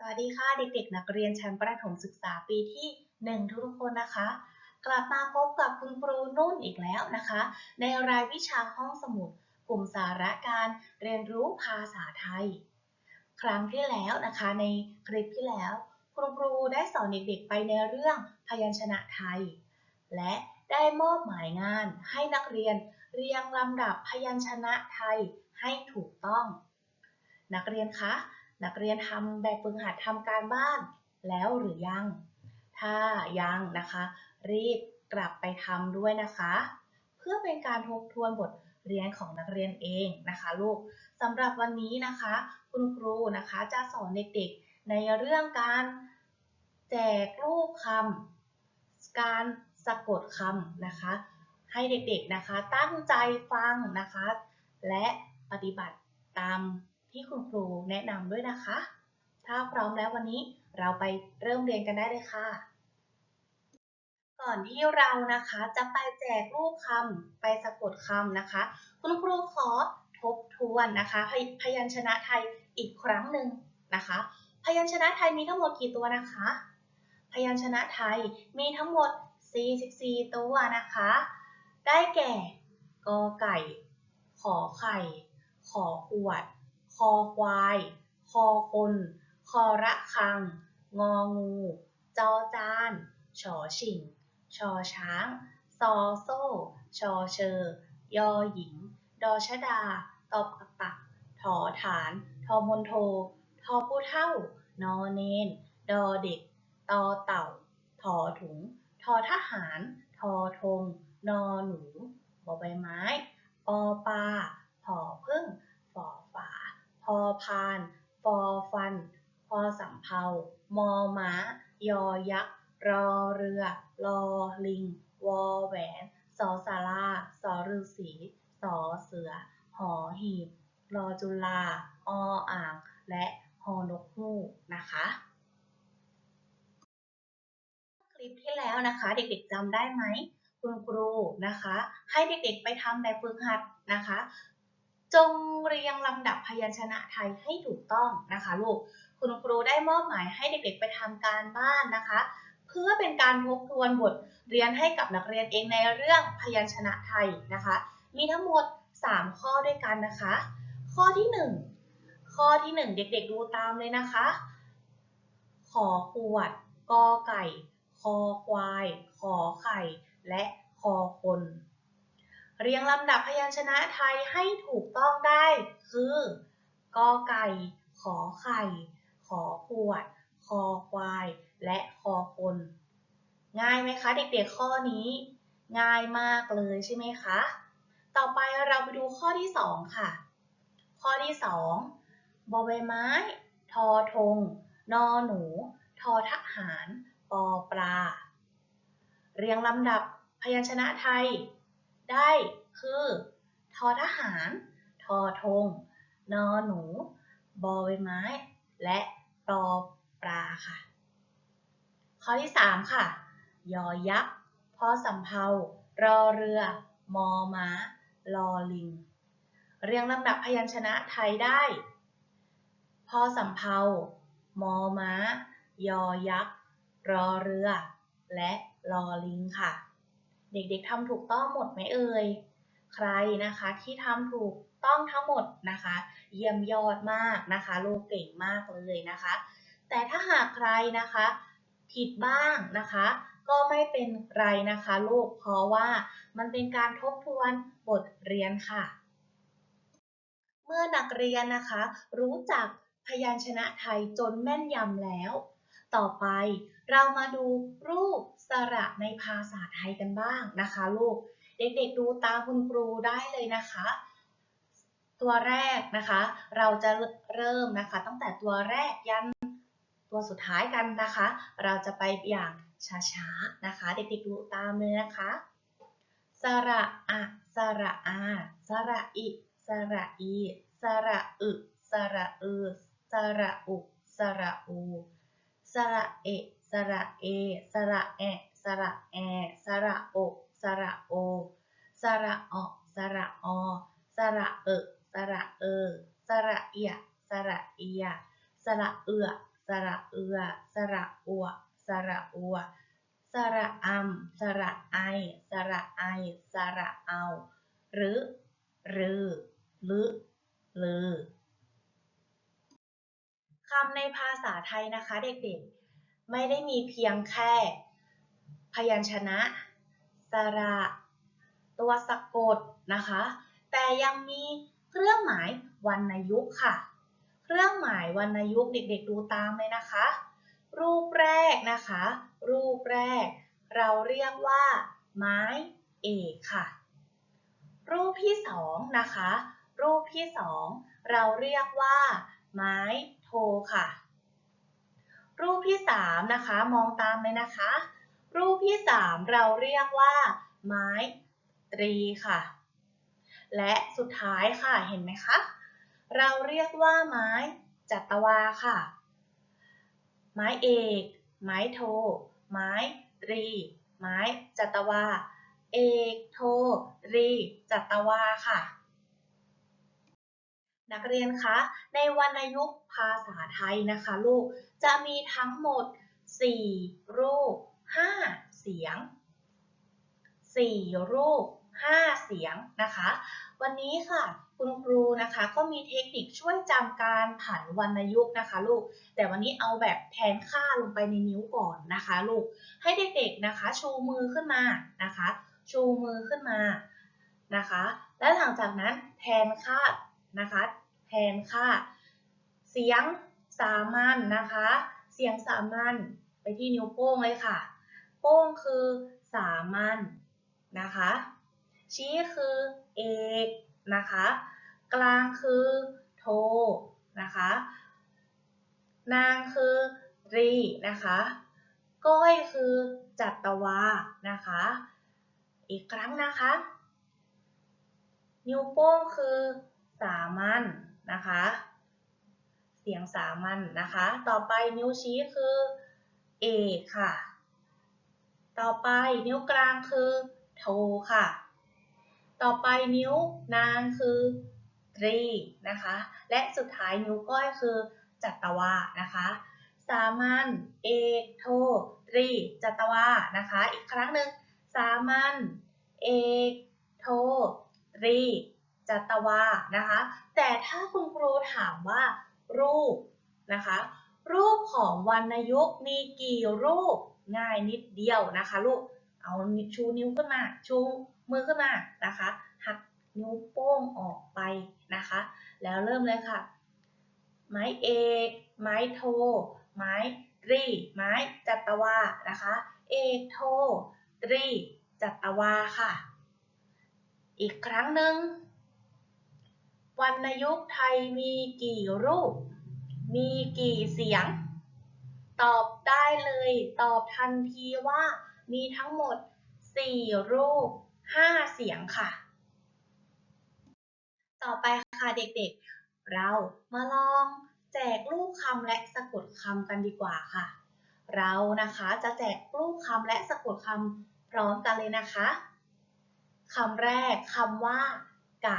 สวัสดีค่ะเด็กๆ นักเรียนชั้นประถมศึกษาปีที่ 1 ทุกๆคนนะคะ กลับมาพบกับคุณครูนุ่นอีกแล้วนะคะ ในรายวิชาห้องสมุด กลุ่มสาระการเรียนรู้ภาษาไทย ครั้งที่แล้วนะคะในคลิปที่แล้ว คุณครูได้สอนเด็กๆ ไปในเรื่องพยัญชนะไทย และได้มอบหมายงานให้นักเรียนเรียงลำดับพยัญชนะไทยให้ถูกต้อง นักเรียนคะ นักเรียนทำแบบฝึกหัดทำการบ้านแล้วหรือยัง ถ้ายังนะคะ รีบกลับไปทำด้วยนะคะ เพื่อเป็นการทบทวนบทเรียนของนักเรียนเองนะคะลูกสำหรับวันนี้นะคะ คุณครูนะคะจะสอนเด็กๆในเรื่องการแจกรูปคำการสะกดคำนะคะ ให้เด็กๆนะคะตั้งใจฟังนะคะ และปฏิบัติตาม ที่คุณครูแนะนำด้วยนะคะ ถ้าพร้อมแล้ววันนี้เราไปเริ่มเรียนกันได้เลยค่ะ ก่อนที่เรานะคะจะไปแจกรูปคำไปสะกดคำนะคะ คุณครูขอทบทวนนะคะพยพยัญชนะไทยอีกครั้งหนึ่งนะคะ พยัญชนะไทยมีทั้งหมดกี่ตัวนะคะ พยัญชนะไทยมีทั้งหมด 44 ตัวนะคะ ได้แก่กอไก่ ขอไข่ ขอขวด คอควาย คอคน คอระคัง งองู จอจานชอชิง ชอช้าง ซอโซ่ ชอเชอ ยอหญิง ดอชดา ตอบกปัก ถอฐาน ทอมนโท ทอผู้เท่า นอเนน ดอเด็ก ตอเต่า ถอถุง ทอทหาร ทอธง นอหนู บอใบไม้ ปอปลาผอพึ่อ อพานฟอฟัน พอสำเภามอม้า ยอยักษ์ รอเรือ รอลิง วอแหวนสอสาราสอฤาษีสอเสือ หอหีบ รอจุฬาออ่าง และฮอนกฮูกนะคะ คลิปที่แล้วนะคะ เด็กๆจำได้ไหมคุณครูนะคะ ให้เด็กๆไปทำแบบฝึกหัดนะคะ จงเรียงลำดับพยัญชนะไทยให้ถูกต้องนะคะลูก คุณครูได้มอบหมายให้เด็กๆไปทำการบ้านนะคะ เพื่อเป็นการทบทวนบทเรียนให้กับนักเรียนเองในเรื่องพยัญชนะไทยนะคะ มีทั้งหมด 3 ข้อด้วยกันนะคะ ข้อที่ 1 ข้อที่ 1 เด็กๆดูตามเลยนะคะ ขอขวดกอไก่ คอควาย ขอไข่ และคอคน เรียงลำดับพยัญชนะไทยให้ถูกต้องได้ คือกอไก่ ขอไข่ ขอขวด คอควาย และคอคน ง่ายไหมคะ เด็กๆข้อนี้ ง่ายมากเลยใช่ไหมคะ ต่อไปเราไปดูข้อที่ 2 ค่ะ ข้อที่ 2บอใบไม้ ทอธงนอหนู ทอทหาร ปอปลา เรียงลำดับพยัญชนะไทย ได้คือทอทหาร ทอธง นอหนู บอใบไม้ และปอปลาค่ะ ข้อที่ 3 ค่ะ ยอยักษ์ พอสำเภารอเรือ มอม้า ลอลิง เรียงลำดับพยัญชนะไทยได้ พอสำเภามอม้า ยอยักษ์ รอเรือ และลอลิงค่ะ เด็กๆทำถูกต้องหมดไหมเอ่ย ใครนะคะที่ทำถูกต้องทั้งหมดนะคะ เยี่ยมยอดมากนะคะลูกเก่งมากเลยนะคะ แต่ถ้าหากใครนะคะ ผิดบ้างนะคะ ก็ไม่เป็นไรนะคะลูกเพราะว่ามันเป็นการทบทวนบทเรียนค่ะ เมื่อนักเรียนนะคะ รู้จักพยัญชนะไทยจนแม่นยำแล้ว ต่อไปเรามาดูรูปสระในภาษาไทยกันบ้างนะคะลูก เด็กๆดูตามคุณครูได้เลยนะคะ ตัวแรกนะคะ เราจะเริ่มนะคะ ตั้งแต่ตัวแรกยันตัวสุดท้ายกันนะคะ เราจะไปอย่างช้าๆนะคะ เด็กๆดูตามเลยนะคะ สระอะสระอา สระอิ สระอี สระอึ สระอือ สระอุ สระอู สระเอะ สระเอ สระแอะ สระแอ สระโอ สระโอ สระออสระออ สระเอ สระเอ สระเอีย สระเอีย สระเอือ สระเอือ สระอัว สระอัว สระอำสระไอ สระไอ สระเอา หรือ หรือลึลือ คำในภาษาไทยนะคะเด็กๆ ไม่ได้มีเพียงแค่ พยัญชนะ สระ ตัวสะกดนะคะ แต่ยังมีเครื่องหมายวรรณยุกต์ค่ะ เครื่องหมายวรรณยุกต์เด็กๆ ดูตามเลยนะคะ รูปแรกนะคะ รูปแรก เราเรียกว่า ไม้เอกค่ะ รูปที่สองนะคะ รูปที่สองเราเรียกว่า ไม้ โทค่ะ รูปที่สามนะคะ มองตามเลยนะคะ รูปที่สามเราเรียกว่า ไม้ตรีค่ะ และสุดท้ายค่ะเห็นไหมคะ เราเรียกว่าไม้จัตวาค่ะ ไม้เอก ไม้โท ไม้ตรี ไม้จัตวา เอก โท ตรี จัตวาค่ะ นักเรียนคะในวรรณยุกต์ภาษาไทยนะคะลูกจะมีทั้งหมด 4 รูป 5 เสียง 4 รูป 5 เสียงนะคะ วันนี้ค่ะคุณครูนะคะก็มีเทคนิคช่วยจำการผันวรรณยุกต์นะคะลูก แต่วันนี้เอาแบบแทนค่าลงไปในนิ้วก่อนนะคะลูก ให้เด็กๆนะคะชูมือขึ้นมานะคะ ชูมือขึ้นมานะคะ และหลังจากนั้นแทนค่านะคะ แทนค่าเสียงสามัญนนะคะ เสียงสามัญไปที่นิ้วโป้งเลยค่ะ โป้งคือสามัญนะคะ ชี้คือเอกนะคะ กลางคือโทนะคะ นางคือรีนะคะ ก้อยคือจัตวานะคะ อีกครั้งนะคะ นิ้วโป้งคือสามัญน นะคะ เสียงสามัญนะคะ ต่อไปนิ้วชี้คือเอค่ะ ต่อไปนิ้วกลางคือโทค่ะ ต่อไปนิ้วนางคือตรีนะคะ และสุดท้ายนิ้วก้อยคือจัตวานะคะ สามัญเอกโทตรีจัตวานะคะ อีกครั้งหนึ่งสามัญเอกโทตรี จัตวานะคะ แต่ถ้าคุณครูถามว่ารูปนะคะ รูปของวรรณยุกต์มีกี่รูปง่ายนิดเดียวนะคะลูกเอาชูนิ้วขึ้นมา ชูมือขึ้นมานะคะหักนิ้วโป้งออกไปนะคะ แล้วเริ่มเลยค่ะ ไม้เอก ไม้โท ไม้ตรี ไม้จัตวานะคะ เอกโท ตรี จัตวาค่ะ อีกครั้งหนึ่ง วรรณยุกต์ไทยมีกี่รูป มีกี่เสียง ตอบได้เลย ตอบทันทีว่ามีทั้งหมด 4 รูป 5 เสียงค่ะ ต่อไปค่ะเด็กๆ เรามาลองแจกรูปคำและสะกดคำกันดีกว่าค่ะ เรานะคะจะแจกรูปคำและสะกดคำพร้อมกันเลยนะคะคำแรกคำว่ากะ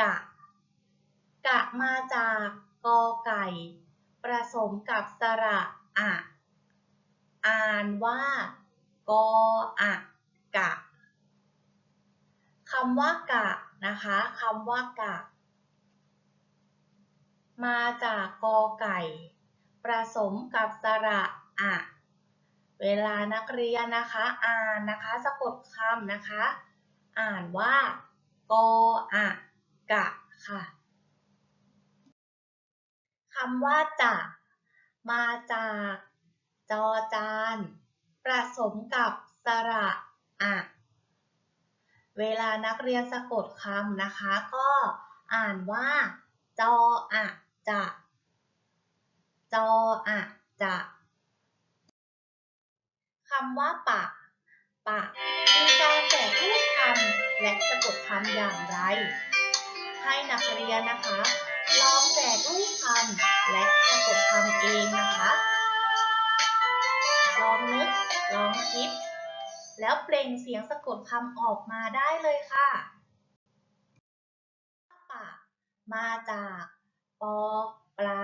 กะ กะมาจากกอไก่ ประสมกับสระอะ อ่านว่ากออะกะคำว่ากะนะคะคำว่ากะ มาจากกอไก่ ประสมกับสระอะเวลานักเรียนนะคะอ่านนะคะสะกดคำนะคะ อ่านว่ากออะ กะค่ะคำว่าจะมาจากจอจานประสมกับสระอะเวลานักเรียนสะกดคำนะคะ ก็อ่านว่า จออะจะจออะจะคำว่าปะ ปะมีการแจกรูปคำและสะกดคำอย่างไร ให้นักเรียนนะคะลองแจกรูปคำและสะกดคำเองนะคะ ลองนึก ลองคิด แล้วเปล่งเสียงสะกดคำออกมาได้เลยค่ะปะมาจากปอปลา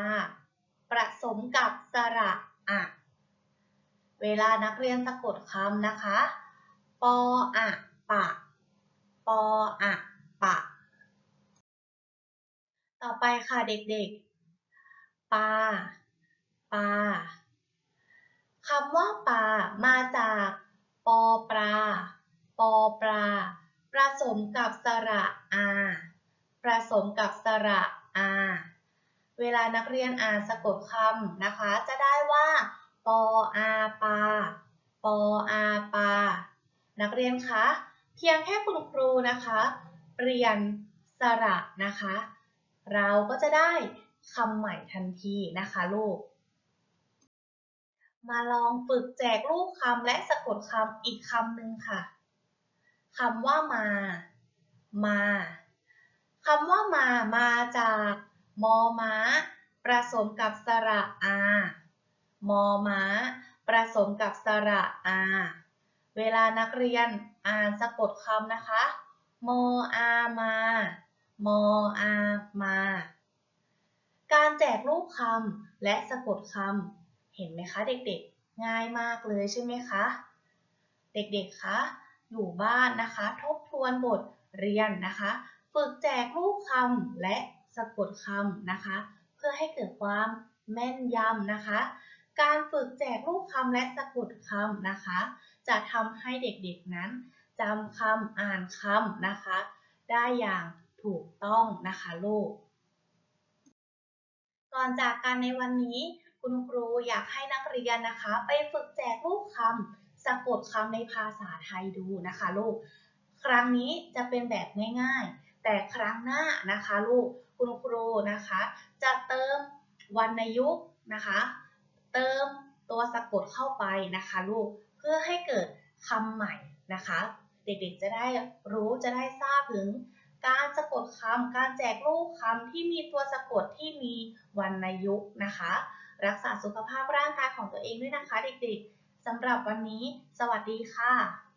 ประสมกับสระอะเวลานักเรียนสะกดคำนะคะ ปออะปะ ปออะปะ ต่อไปค่ะเด็กๆ ปลา ปลา คำว่าปลามาจากปอปลา ปอปลา ผสมกับสระอาผสมกับสระอาเวลานักเรียนอ่านสะกดคำนะคะ จะได้ว่า ปออาปา ปออาปา นักเรียนคะ เพียงแค่คุณครูนะคะ เปลี่ยนสระนะคะ เราก็จะได้คำใหม่ทันทีนะคะลูก มาลองฝึกแจกรูปคำและสะกดคำอีกคำหนึ่งค่ะคำว่ามา มาคำว่ามามาจากมอม้าผสมกับสระอา มอม้าผสมกับสระอา เวลานักเรียนอ่านสะกดคำนะคะมออามา มออามา การแจกรูปคำและสะกดคำเห็นไหมคะเด็กๆ ง่ายมากเลยใช่ไหมคะ เด็กๆ คะ อยู่บ้านนะคะ ทบทวนบทเรียนนะคะ ฝึกแจกรูปคำและสะกดคำนะคะ เพื่อให้เกิดความแม่นยำนะคะ การฝึกแจกรูปคำและสะกดคำนะคะ จะทำให้เด็กๆนั้นจำคำอ่านคำนะคะ ได้อย่าง ถูกต้องนะคะลูก ก่อนจากกันในวันนี้คุณครูอยากให้นักเรียนนะคะ ไปฝึกแจกรูปคำสะกดคำในภาษาไทยดูนะคะลูก ครั้งนี้จะเป็นแบบง่ายๆ แต่ครั้งหน้านะคะลูกคุณครูนะคะ จะเติมวรรณยุกต์นะคะ เติมตัวสะกดเข้าไปนะคะลูกเพื่อให้เกิดคำใหม่นะคะ เด็กๆจะได้รู้จะได้ทราบถึง การสะกดคำ การแจกรูปคำที่มีตัวสะกดที่มีวรรณยุกต์นะคะ รักษาสุขภาพร่างกายของตัวเองด้วยนะคะเด็กๆสำหรับวันนี้ สวัสดีค่ะ